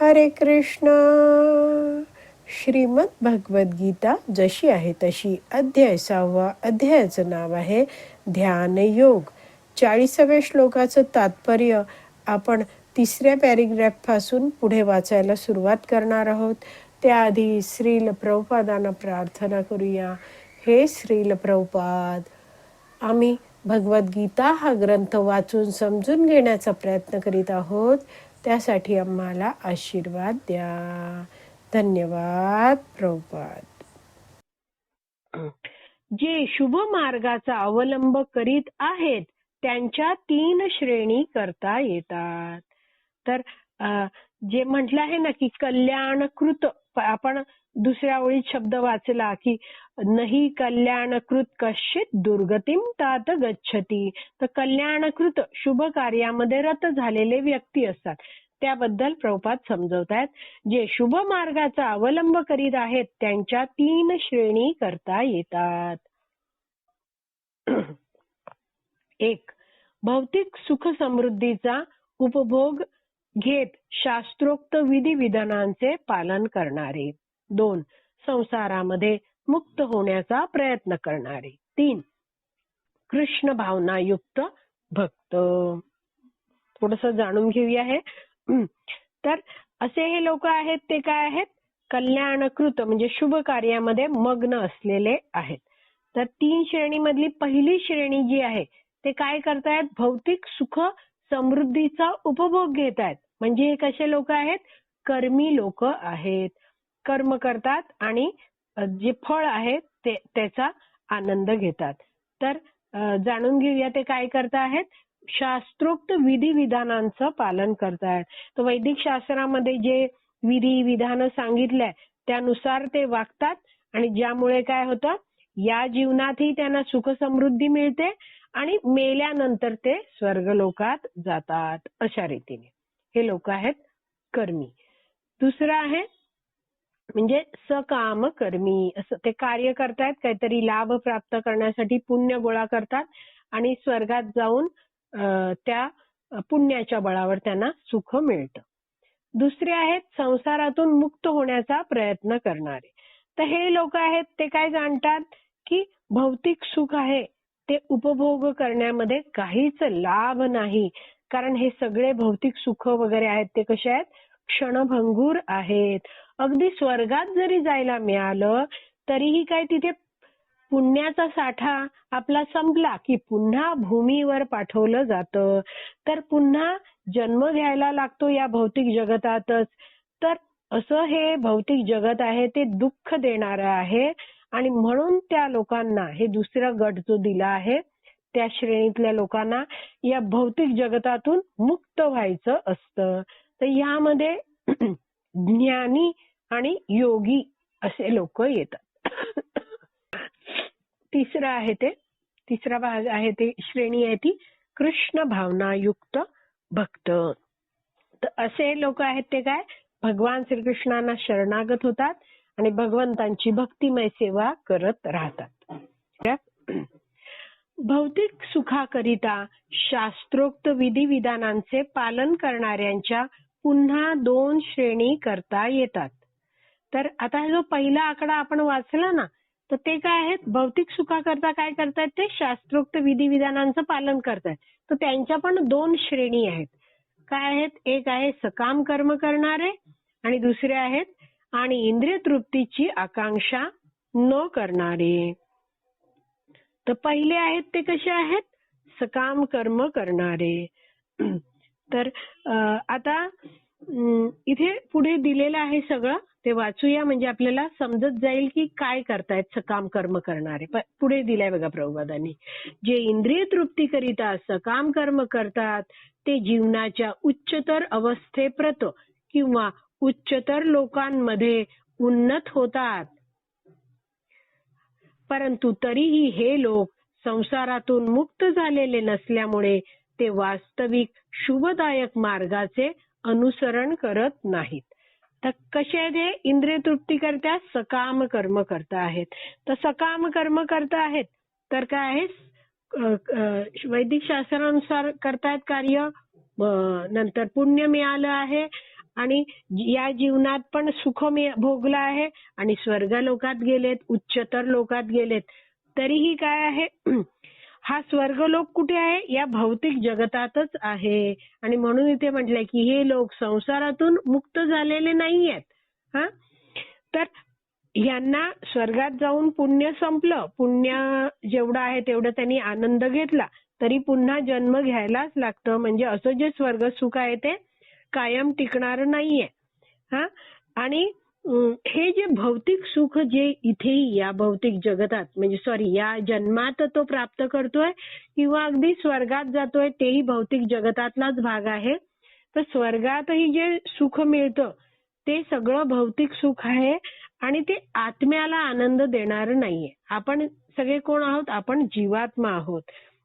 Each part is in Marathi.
हरे कृष्ण. श्रीमद भगवद्गीता जशी आहे तशी अध्याय सहावा अध्यायाचं नाव आहे ध्यान योग. चाळीसाव्या श्लोकाचं तात्पर्य आपण तिसऱ्या पॅरेग्राफपासून पुढे वाचायला सुरुवात करणार आहोत. त्याआधी श्रील प्रभुपादांना प्रार्थना करूया. हे श्रील प्रभुपाद आम्ही भगवद्गीता हा ग्रंथ वाचून समजून घेण्याचा प्रयत्न करीत आहोत. त्यासाठी आम्हाला आशीर्वाद द्या. धन्यवाद प्रभुपाद. जे शुभ मार्गाचा अवलंब करीत आहेत त्यांच्या तीन श्रेणी करता येतात. तर जे म्हटलं आहे ना की कल्याणकृत आपण दुसऱ्या ओळीत शब्द वाचला की नाही कल्याणकृत कश्चित दुर्गतीम तात गच्छती. तर कल्याणकृत शुभ कार्यामध्ये रत झालेले व्यक्ती असतात. त्याबद्दल प्रभुपाद समजवतायत जे शुभ मार्गाचा अवलंब करीत आहेत त्यांच्या तीन श्रेणी करता येतात. एक भौतिक सुख समृद्धीचा उपभोग घेत शास्त्रोक्त विधी विधानांचे पालन करणारे. दोन संसारामध्ये मुक्त होण्याचा प्रयत्न करणारे. तीन कृष्ण भावनायुक्त भक्त. थोडस जाणून घेऊया हे. तर असे हे लोक आहेत ते काय आहेत? कल्याणकृत म्हणजे शुभ कार्यामध्ये मग्न असलेले आहेत. तर तीन श्रेणीमधली पहिली श्रेणी जी आहे ते काय करतायत? भौतिक सुख समृद्धीचा उपभोग घेत आहेत म्हणजे हे कसे लोक आहेत? कर्मी लोक आहेत. कर्म करतात आणि जे फळ आहे ते त्याचा आनंद घेतात. तर जाणून घेऊया ते काय करत आहेत शास्त्रोक्त विधी विधानांचं पालन करतायत तर वैदिक शास्त्रामध्ये जे विधी विधान सांगितलंय त्यानुसार ते वागतात आणि ज्यामुळे काय होतं? या जीवनातही त्यांना सुख समृद्धी मिळते आणि मेल्यानंतर ते स्वर्गलोकात जातात अशा रीतीने. हे लोक आहेत कर्मी. दुसरं आहे म्हणजे सकाम कर्मी असं ते कार्य करतायत काहीतरी लाभ प्राप्त करण्यासाठी पुण्य गोळा करतात आणि स्वर्गात जाऊन त्या पुण्याच्या बळावर त्यांना सुख मिळतं. दुसरे आहेत संसारातून मुक्त होण्याचा प्रयत्न करणारे. तर हे लोक आहेत ते काय जाणतात की भौतिक सुख आहे ते उपभोग करण्यामध्ये काहीच लाभ नाही. कारण हे सगळे भौतिक सुख वगैरे आहेत ते कसे आहेत? क्षणभंगूर आहेत. अगदी स्वर्गात जरी जायला मिळालं तरीही काय तिथे पुण्याचा साठा आपला संपला की पुन्हा भूमीवर पाठवलं जातं. तर पुन्हा जन्म घ्यायला लागतो या भौतिक जगतातच. तर असं हे भौतिक जगत आहे ते दुःख देणारं आहे. आणि म्हणून त्या लोकांना हे दुसरा गट जो दिला आहे त्या श्रेणीतल्या लोकांना या भौतिक जगतातून मुक्त व्हायचं असतं. तर यामध्ये ज्ञानी आणि योगी असे लोक येतात. तिसरं आहे ते तिसरा भाग आहे ते श्रेणी आहे ती कृष्ण भावनायुक्त भक्त. तर असे लोक आहेत ते काय? भगवान श्रीकृष्णांना शरणागत होतात आणि भगवंतांची भक्तिमय सेवा करत राहतात. भौतिक सुखाकरिता शास्त्रोक्त विधी विधानांचे पालन करणाऱ्यांच्या पुन्हा दोन श्रेणी करता येतात. तर आता जो पहिला आकडा आपण वाचला ना तर ते काय आहेत? भौतिक सुखाकरता काय करतायत ते? शास्त्रोक्त विधिविधानांचं पालन करतायत तर त्यांच्या पण दोन श्रेणी आहेत. काय आहेत? एक आहे सकाम कर्म करणारे आणि दुसरे आहेत आणि इंद्रिय तृप्तीची आकांक्षा न करणारे. तर पहिले आहेत ते कसे आहेत? सकाम कर्म करणारे. तर आता इथे पुढे दिलेलं आहे सगळं. ते वाचूया म्हणजे आपल्याला समजत जाईल की काय करतायत सकाम कर्म करणारे. पुढे दिलाय बघा प्रभुपादांनी. जे इंद्रिय तृप्तीकरिता सकाम कर्म करतात ते जीवनाच्या उच्चतर अवस्थेप्रत किंवा उच्चतर लोकांमध्ये उन्नत होतात. परंतु तरीही हे लोक संसारातून मुक्त झालेले नसल्यामुळे ते वास्तविक शुभदायक मार्गाचे अनुसरण करत नाहीत. तर कसे आहेत हे इंद्रिय तृप्ती करता सकाम कर्म करता आहेत. तर सकाम कर्म करता आहेत तर काय आहे? वैदिक शास्त्रानुसार करतायत कार्य. नंतर पुण्य मिळालं आहे. आणि या जीवनात पण सुख भोगला भोगलं आहे आणि स्वर्ग लोकात गेलेत उच्चतर लोकात गेलेत. तरीही काय आहे? हा स्वर्गलोक कुठे आहे? या भौतिक जगतातच आहे. आणि म्हणून इथे म्हटलंय की हे लोक संसारातून मुक्त झालेले नाहीयेत. हा? तर यांना स्वर्गात जाऊन पुण्य संपलं. पुण्य जेवढं आहे तेवढं त्यांनी आनंद घेतला. तरी पुन्हा जन्म घ्यायलाच लागतं. म्हणजे असं जे स्वर्ग सुख आहे ते कायम टिकणार नाहीये. हा? आणि हे जे भौतिक सुख जे इथे या भौतिक जगतात म्हणजे सॉरी या जन्मात तो प्राप्त करतोय किंवा अगदी स्वर्गात जातोय तेही भौतिक जगतातलाच भाग आहे. तर स्वर्गातही जे सुख मिळतं ते सगळं भौतिक सुख आहे आणि ते आत्म्याला आनंद देणार नाहीये. आपण सगळे कोण आहोत? आपण जीवात्मा आहोत.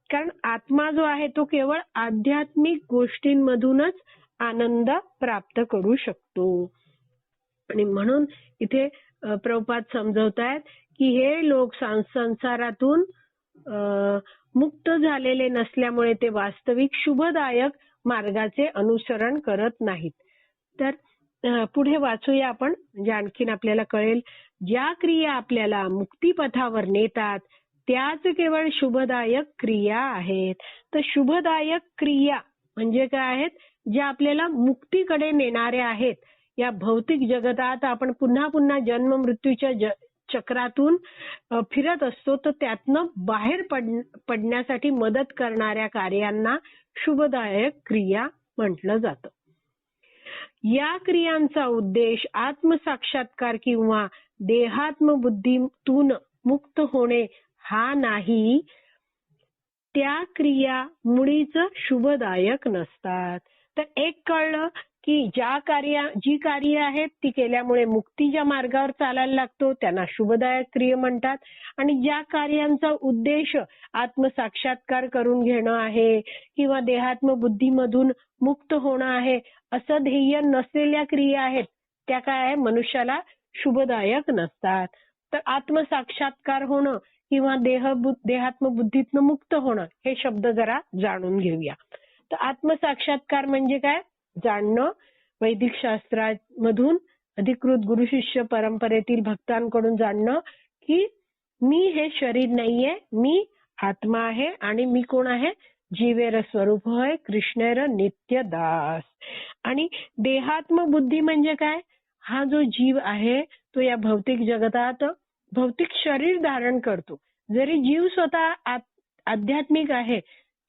कारण आत्मा जो आहे तो केवळ आध्यात्मिक गोष्टींमधूनच आनंद प्राप्त करू शकतो. आणि म्हणून इथे प्रपात प्रभुपाद समजवतायत की हे लोक संसारातून मुक्त झालेले नसल्यामुळे ते वास्तविक शुभदायक मार्गाचे अनुसरण करत नाहीत. तर पुढे वाचूया आपण. म्हणजे आणखीन आपल्याला कळेल ज्या क्रिया आपल्याला मुक्तीपथावर नेतात त्याच केवळ शुभदायक क्रिया आहेत. तर शुभदायक क्रिया म्हणजे काय आहेत? ज्या आपल्याला मुक्तीकडे नेणाऱ्या आहेत. या भौतिक जगतात आपण पुन्हा पुन्हा जन्म मृत्यूच्या चक्रातून फिरत असतो. तर त्यातनं बाहेर पडण्यासाठी मदत करणाऱ्या कार्यांना शुभदायक क्रिया म्हटलं जातं. या क्रियांचा उद्देश आत्मसाक्षात्कार किंवा देहात्म बुद्धीतून मुक्त होणे हा नाही. त्या क्रिया मुळीच शुभदायक नसतात. तर एक कळलं की ज्या कार्य जी कार्य आहेत ती केल्यामुळे मुक्तीच्या मार्गावर चालायला लागतो त्यांना शुभदायक क्रिया म्हणतात. आणि ज्या कार्यांचा उद्देश आत्मसाक्षात्कार करून घेणं आहे किंवा देहात्म बुद्धीमधून मुक्त होणं आहे असं ध्येय नसलेल्या क्रिया आहेत त्या काय आहे? मनुष्याला शुभदायक नसतात. तर आत्मसाक्षात्कार होणं किंवा देह देहात्म बुद्धीतनं मुक्त होणं हे शब्द जरा जाणून घेऊया. तर आत्मसाक्षात्कार म्हणजे काय? जाणणं. वैदिक शास्त्रामधून अधिकृत गुरु शिष्य परंपरेतील भक्तांकडून जाणणं की मी हे शरीर नाहीये मी आत्मा आहे आणि मी कोण आहे? जीवेर स्वरूप होय कृष्णेर नित्य दास. आणि देहात्म बुद्धी म्हणजे काय? हा जो जीव आहे तो या भौतिक जगतात भौतिक शरीर धारण करतो. जरी जीव स्वतः आध्यात्मिक आहे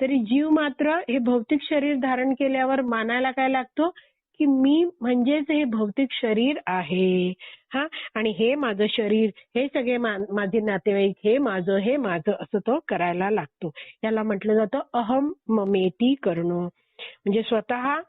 तरी जीव मात्र हे भौतिक शरीर धारण केल्यावर मानायला काय लागतो? की मी म्हणजेच हे भौतिक शरीर आहे. हा? आणि हे माझं शरीर हे सगळे माझे नातेवाईक हे माझं हे माझं असं तो करायला लागतो. याला म्हटलं जातं अहम ममेती करणं. म्हणजे स्वतः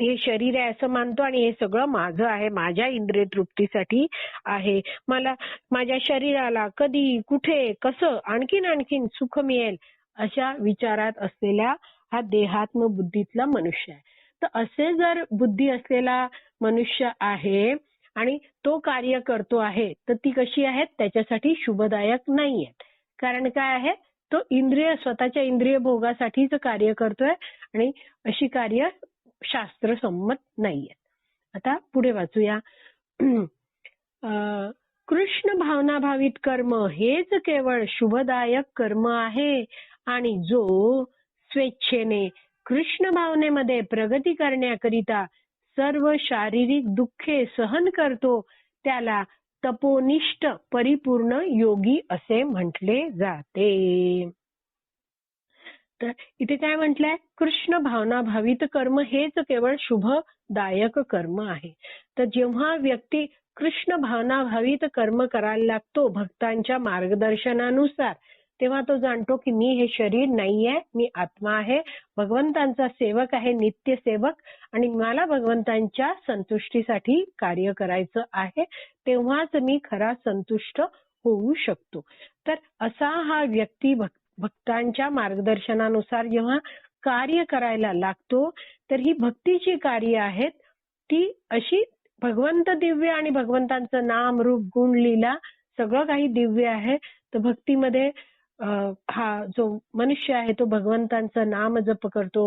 हे शरीर आहे असं मानतो आणि हे सगळं माझं आहे माझ्या इंद्रिय तृप्तीसाठी आहे. मला माझ्या शरीराला कधी कुठे कसं आणखीन आणखीन सुख मिळेल अशा विचारात असलेल्या हा देहात्म बुद्धीतला मनुष्य आहे. तर असे जर बुद्धी असलेला मनुष्य आहे आणि तो कार्य करतो आहे तर ती कशी आहेत त्याच्यासाठी शुभदायक नाही आहेत कारण काय आहे? तो इंद्रिय स्वतःच्या इंद्रिय भोगासाठीच कार्य करतोय आणि अशी कार्य शास्त्र संमत नाहीये. आता पुढे वाचूया. अं, कृष्ण भावनाभावित कर्म हेच केवळ शुभदायक कर्म आहे. आणि जो स्वेच्छेने कृष्ण भावनेमध्ये प्रगती करण्याकरिता सर्व शारीरिक दुःखे सहन करतो त्याला तपोनिष्ठ परिपूर्ण योगी असे म्हटले जाते. तर इथे काय म्हटलंय? कृष्ण भावना भावित कर्म हेच केवळ शुभदायक कर्म आहे. तर जेव्हा व्यक्ती कृष्ण भावना भावित कर्म करायला लागतो भक्तांच्या मार्गदर्शनानुसार तेव्हा तो जाणतो की मी हे शरीर नाहीये मी आत्मा आहे. भगवंतांचा सेवक आहे नित्य सेवक. आणि मला भगवंतांच्या संतुष्टीसाठी कार्य करायचं आहे तेव्हाच मी खरा संतुष्ट होऊ शकतो. तर असा हा व्यक्ती भक् भक्तांच्या मार्गदर्शनानुसार जेव्हा कार्य करायला लागतो तर ही भक्तीची कार्य आहेत. ती अशी भगवंत दिव्य आणि भगवंतांचं नाम रूप गुण लीला सगळं काही दिव्य आहे. तर भक्तीमध्ये हा जो मनुष्य आहे तो भगवंतांचं नाम जप करतो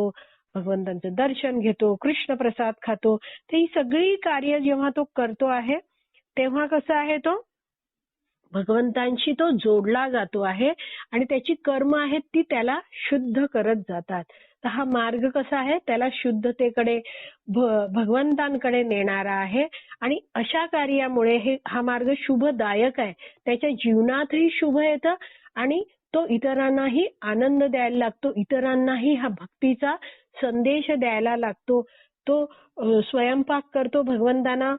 भगवंतांचं दर्शन घेतो कृष्ण प्रसाद खातो तर ही सगळी कार्य जेव्हा तो करतो आहे तेव्हा कसं आहे तो? भगवंतांशी तो जोडला जातो आहे आणि त्याची कर्म आहेत ती त्याला शुद्ध करत जातात. तर हा मार्ग कसा आहे? त्याला शुद्धतेकडे भगवंतांकडे नेणारा आहे आणि अशा कार्यामुळे हे हा मार्ग शुभदायक आहे. त्याच्या जीवनातही शुभ येतं आणि तो इतरांनाही आनंद द्यायला लागतो. इतरांनाही हा भक्तीचा संदेश द्यायला लागतो. तो स्वयंपाक करतो भगवंतांना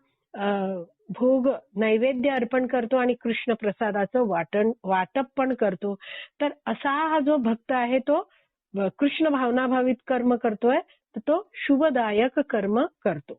भोग नैवेद्य अर्पण करतो आणि कृष्ण प्रसादाचं वाटण वाटप पण करतो. तर असा हा जो भक्त आहे तो कृष्ण भावनाभावित कर्म करतोय तर तो शुभदायक कर्म करतो.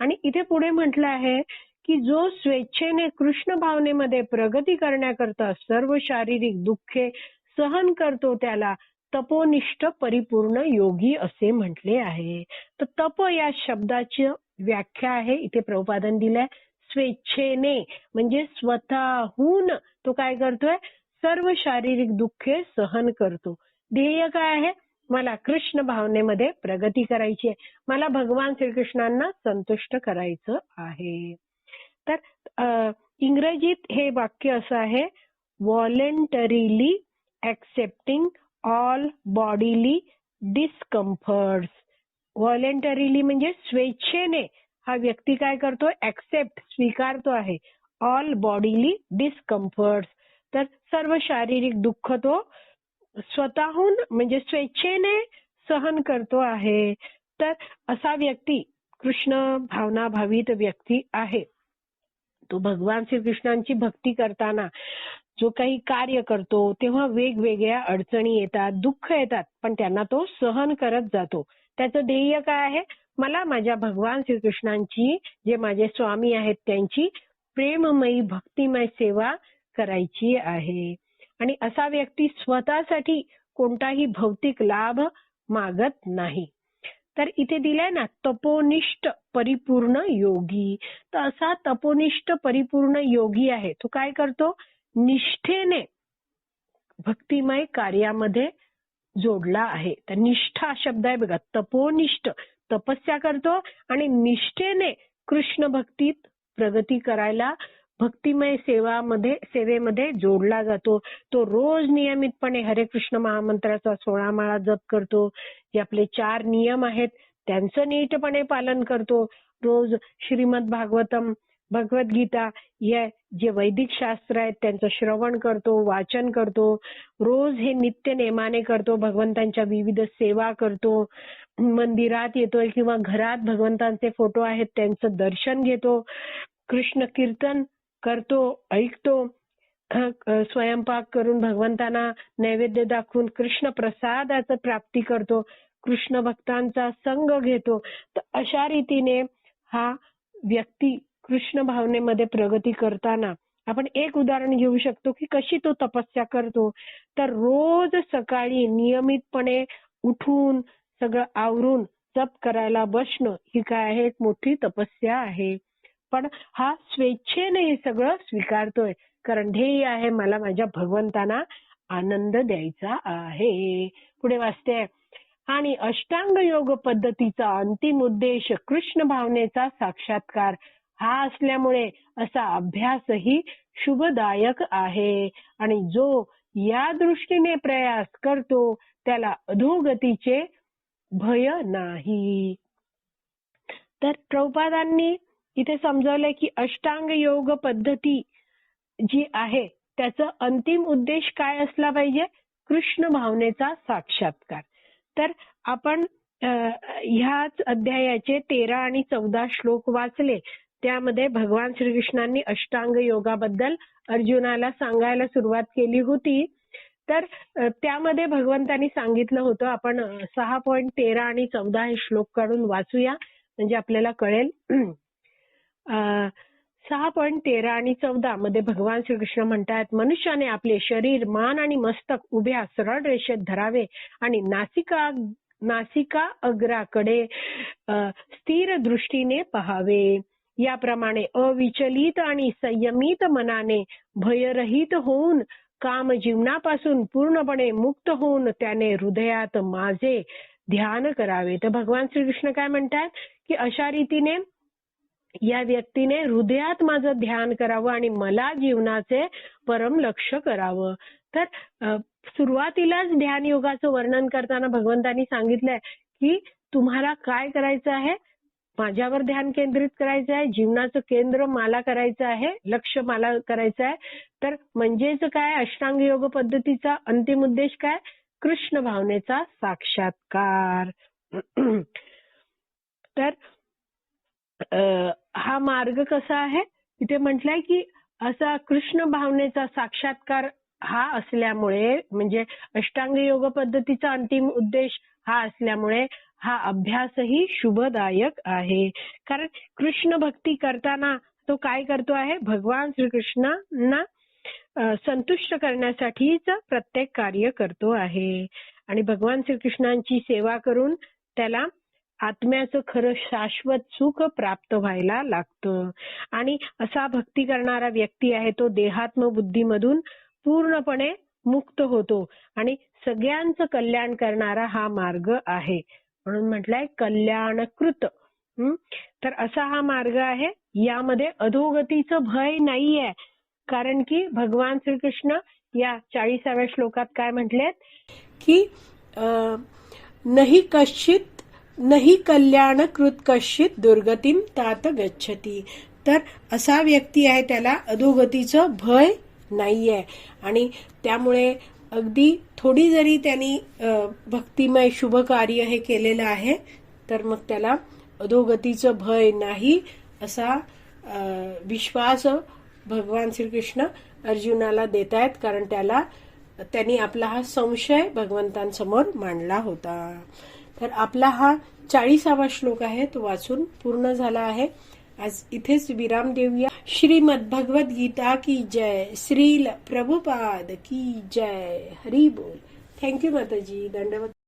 आणि इथे पुढे म्हटलं आहे की जो स्वेच्छेने कृष्ण भावनेमध्ये प्रगती करण्याकरता सर्व शारीरिक दुःखे सहन करतो त्याला तपोनिष्ठ परिपूर्ण योगी असे म्हटले आहे. तर तप या शब्दाची व्याख्या आहे. इथे प्रभुपादन दिलंय. स्वेच्छेने म्हणजे स्वतःहून तो काय करतोय? सर्व शारीरिक दुःखे सहन करतो. ध्येय काय आहे? मला कृष्ण भावनेमध्ये प्रगती करायची आहे. मला भगवान श्रीकृष्णांना संतुष्ट करायचं आहे. तर इंग्रजीत हे वाक्य असं आहे voluntarily accepting all bodily discomfort voluntarily म्हणजे स्वेच्छेने हा व्यक्ती काय करतो ऍक्सेप्ट स्वीकारतो आहे. ऑल बॉडीली डिस्कम्फर्ट तर सर्व शारीरिक दुःख तो स्वतःहून म्हणजे स्वेच्छेने सहन करतो आहे. तर असा व्यक्ती कृष्ण भावना भावित व्यक्ती आहे. तो भगवान श्रीकृष्णांची भक्ती करताना जो काही कार्य करतो तेव्हा वेगवेगळ्या अडचणी येतात दुःख येतात पण त्यांना तो सहन करत जातो. त्याचं ध्येय काय आहे? मला माझ्या भगवान श्रीकृष्णांची जे माझे स्वामी आहेत त्यांची प्रेममयी भक्तिमय सेवा करायची आहे. आणि असा व्यक्ती स्वतःसाठी कोणताही भौतिक लाभ मागत नाही. तर इथे दिलंय ना तपोनिष्ठ परिपूर्ण योगी. तर असा तपोनिष्ठ परिपूर्ण योगी आहे. तो काय करतो? निष्ठेने भक्तिमय कार्यामध्ये जोडला आहे. तर निष्ठा शब्द आहे बघा. तपोनिष्ठ तपस्या करतो आणि निष्ठेने कृष्ण भक्तीत प्रगती करायला भक्तिमय सेवामध्ये सेवेमध्ये जोडला जातो. तो रोज नियमितपणे हरे कृष्ण महामंत्राचा सोळा माळा जप करतो. जे आपले चार नियम आहेत. त्यांचं नीटपणे पालन करतो. रोज श्रीमद भागवतम भगवद्गीता या जे वैदिक शास्त्र आहेत त्यांचं श्रवण करतो वाचन करतो. रोज हे नित्य नेमाने करतो. भगवंतांच्या विविध सेवा करतो. मंदिरात येतोय किंवा घरात भगवंतांचे फोटो आहेत त्यांचं दर्शन घेतो. कृष्ण कीर्तन करतो ऐकतो स्वयंपाक करून भगवंतांना नैवेद्य दाखवून कृष्ण प्रसादाचं प्राप्ती करतो कृष्ण भक्तांचा संग घेतो. तर अशा रीतीने हा व्यक्ती कृष्ण भावनेमध्ये प्रगती करताना आपण एक उदाहरण घेऊ शकतो की कशी तो तपस्या करतो. तर रोज सकाळी नियमितपणे उठून सगळं आवरून जप करायला बसणं ही काय आहे? एक मोठी तपस्या आहे. पण हा स्वेच्छेने हे सगळं स्वीकारतोय. कारण ध्येय आहे मला माझ्या भगवंतांना आनंद द्यायचा आहे. पुढे वाचते. आणि अष्टांग योग पद्धतीचा अंतिम उद्देश कृष्ण भावनेचा साक्षात्कार. हा असल्यामुळे असा अभ्यासही शुभदायक आहे. आणि जो या दृष्टीने प्रयास करतो त्याला अधोगतीचे भय नाही. तर प्रौपादांनी इथे समजावलंय की अष्टांग योग पद्धती जी आहे त्याचा अंतिम उद्देश काय असला पाहिजे? कृष्ण भावनेचा साक्षात्कार. तर आपण ह्याच अध्यायाचे तेरा आणि चौदा श्लोक वाचले. त्यामध्ये भगवान श्रीकृष्णांनी अष्टांग योगाबद्दल अर्जुनाला सांगायला सुरुवात केली होती. तर त्यामध्ये भगवंतांनी सांगितलं होतं आपण सहा पॉईंट तेरा आणि चौदा हे श्लोक काढून वाचूया. म्हणजे आपल्याला कळेल. सहा पॉईंट तेरा आणि चौदा मध्ये भगवान श्रीकृष्ण म्हणतात मनुष्याने आपले शरीर मान आणि मस्तक उभ्या सरळ रेषेत धरावे आणि नासिका नासिका अग्राकडे स्थिर दृष्टीने पहावे. याप्रमाणे अविचलित आणि संयमित मनाने भयरहित होऊन काम जीवनापासून पूर्णपणे मुक्त होऊन त्याने हृदयात माझे ध्यान करावे. तर भगवान श्रीकृष्ण काय म्हणतात की अशा रीतीने या व्यक्तीने हृदयात माझं ध्यान करावं आणि मला जीवनाचे परम लक्ष करावं. तर सुरुवातीलाच ध्यान योगाचं वर्णन करताना भगवंतांनी सांगितलंय की तुम्हाला काय करायचं आहे? माझ्यावर ध्यान केंद्रित करायचं आहे जीवनाचं केंद्र मला करायचं आहे लक्ष मला करायचं आहे. तर म्हणजेच काय? अष्टांग योग पद्धतीचा अंतिम उद्देश काय? कृष्ण भावनेचा साक्षात्कार. तर हा मार्ग कसा आहे? तिथे म्हटलंय की असा कृष्ण भावनेचा साक्षात्कार हा असल्यामुळे म्हणजे अष्टांग योग पद्धतीचा अंतिम उद्देश हा असल्यामुळे हा अभ्यासही शुभदायक आहे. कारण कृष्ण भक्ती करताना तो काय करतो आहे? भगवान श्रीकृष्णांना संतुष्ट करण्यासाठीच प्रत्येक कार्य करतो आहे. आणि भगवान श्रीकृष्णांची सेवा करून त्याला आत्म्याचं खरं शाश्वत सुख प्राप्त व्हायला लागतं. आणि असा भक्ती करणारा व्यक्ती आहे तो देहात्म बुद्धीमधून पूर्णपणे मुक्त होतो. आणि सगळ्यांचं कल्याण करणारा हा मार्ग आहे. म्हणून म्हटलंय कल्याणकृत. तर असा हा मार्ग आहे. यामध्ये अधोगतीचं भय नाहीये. कारण की भगवान श्रीकृष्ण या चाळीसाव्या श्लोकात काय म्हटलेत? की अ, नाही कश्चित नाही कल्याण कृत कश्चित दुर्गतीम तात गच्छती. तर असा व्यक्ती आहे त्याला अधोगतीचं भय नाहीये. आणि त्यामुळे अगदी थोडी जरी त्यांनी भक्तिमय शुभ कार्य हे केलेलं आहे तर मग त्याला अधोगतीचं भय नाही असा विश्वास भगवान श्रीकृष्ण अर्जुनाला देत आहेत कारण त्याला त्यांनी आपला हा संशय भगवंतांसमोर मांडला होता. तर आपला हा चाळीसावा श्लोक आहे तो वाचून पूर्ण झाला आहे. आज इथेच विराम देऊया. श्रीमद भगवत गीता की जय श्रील प्रभुपाद की जय हरी बोल. थँक्यू माताजी. दंडवत